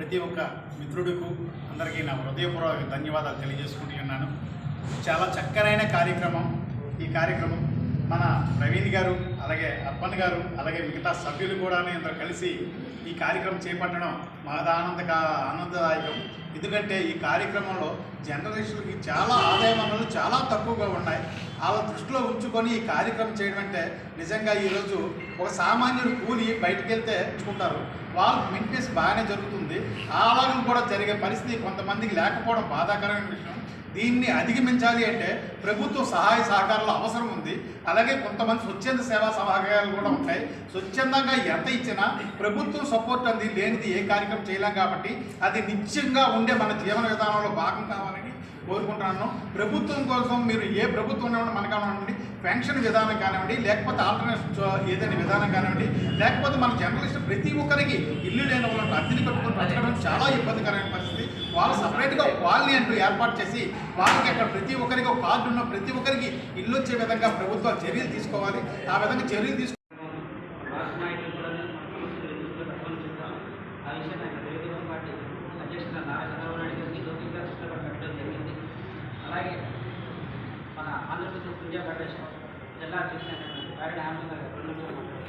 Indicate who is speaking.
Speaker 1: ప్రతి ఒక్క మిత్రుడికు అందరికీ నా హృదయపూర్వక ధన్యవాదాలు తెలియజేసుకుంటున్నాను. చాలా చక్కనైన కార్యక్రమం ఈ కార్యక్రమం. మన ప్రవీణ్ గారు అలాగే అప్పన్ గారు అలాగే మిగతా సభ్యులు కూడా ఇందరూ కలిసి ఈ కార్యక్రమం చేపట్టడం మహదా ఆనంద ఆనందదాయకం. ఎందుకంటే ఈ కార్యక్రమంలో జర్నలిస్టులకి చాలా ఆదాయ వనరులు చాలా తక్కువగా ఉన్నాయి. వాళ్ళ దృష్టిలో ఉంచుకొని ఈ కార్యక్రమం చేయడం అంటే నిజంగా ఈరోజు ఒక సామాన్యుడు కూలి బయటకు వెళ్తే ఉంచుకుంటారు వాళ్ళ మెయింటెనెన్స్ బాగానే జరుగుతుంది. అలాగే కూడా జరిగే పరిస్థితి కొంతమందికి లేకపోవడం బాధాకరమైన విషయం. దీన్ని అధిగమించాలి అంటే ప్రభుత్వ సహాయ సహకారాలు అవసరం ఉంది. అలాగే కొంతమంది స్వచ్ఛంద సేవా సహకారాలు కూడా ఉంటాయి. స్వచ్ఛందంగా ఎంత ఇచ్చినా ప్రభుత్వం సపోర్ట్ అంది లేనిది ఏ కార్యక్రమం చేయలేం కాబట్టి అది నిత్యంగా ఉండే మన జీవన విధానంలో భాగం కావాలని కోరుకుంటున్నాను. ప్రభుత్వం కోసం మీరు ఏ ప్రభుత్వం ఉన్నవాడు మనకు కానివ్వండి పెన్షన్ విధానం కానివ్వండి లేకపోతే ఆల్టర్నేట్ ఏదైనా విధానం కానివ్వండి లేకపోతే మన జర్నలిస్ట్ ప్రతి ఒక్కరికి ఇల్లు లేని వాళ్ళని అద్దెని కట్టుకుని బ్రతకడం చాలా ఇబ్బందికరమైన పరిస్థితి. వాళ్ళు సపరేట్గా వాళ్ళని అంటూ ఏర్పాటు చేసి వాళ్ళకి అక్కడ ప్రతి ఒక్కరికి ఒక కార్డు ఉన్న ప్రతి ఒక్కరికి ఇల్లు వచ్చే విధంగా ప్రభుత్వాలు చర్యలు తీసుకోవాలి. ఆ విధంగా చర్యలు తీసుకు
Speaker 2: అలాగే మన ఆంధ్రప్రదేశ్ విద్యా ఫెడరేషన్ జిల్లా అధ్యక్షుడు అయినటువంటి పేరడి రెండు